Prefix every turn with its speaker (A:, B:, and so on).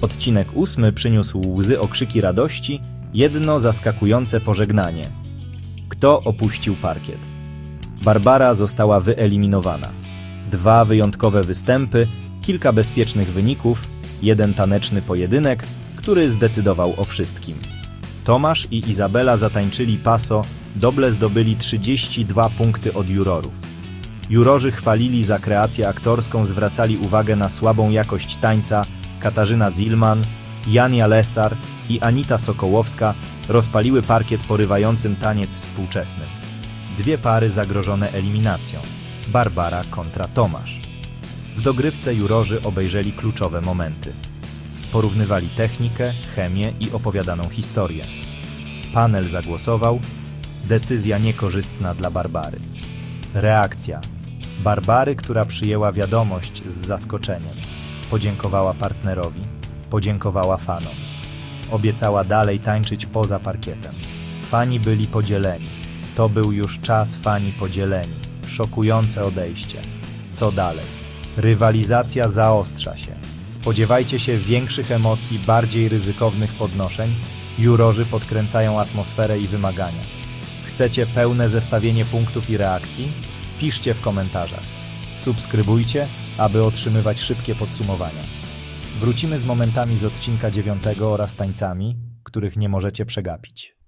A: Odcinek ósmy przyniósł łzy okrzyki radości, jedno zaskakujące pożegnanie. Kto opuścił parkiet? Barbara została wyeliminowana. Dwa wyjątkowe występy, kilka bezpiecznych wyników, jeden taneczny pojedynek, który zdecydował o wszystkim. Tomasz i Izabela zatańczyli paso, doble zdobyli 32 punkty od jurorów. Jurorzy chwalili za kreację aktorską, zwracali uwagę na słabą jakość tańca. Katarzyna Zilman, Jania Lesar i Anita Sokołowska rozpaliły parkiet porywającym taniec współczesny. Dwie pary zagrożone eliminacją. Barbara kontra Tomasz. W dogrywce jurorzy obejrzeli kluczowe momenty. Porównywali technikę, chemię i opowiadaną historię. Panel zagłosował. Decyzja niekorzystna dla Barbary. Reakcja. Barbary, która przyjęła wiadomość z zaskoczeniem. Podziękowała partnerowi, podziękowała fanom. Obiecała dalej tańczyć poza parkietem. Fani byli podzieleni. To był już czas fani podzieleni. Szokujące odejście. Co dalej? Rywalizacja zaostrza się. Spodziewajcie się większych emocji, bardziej ryzykownych podnoszeń. Jurorzy podkręcają atmosferę i wymagania. Chcecie pełne zestawienie punktów i reakcji? Piszcie w komentarzach. Subskrybujcie, aby otrzymywać szybkie podsumowania. Wrócimy z momentami z odcinka 9 oraz tańcami, których nie możecie przegapić.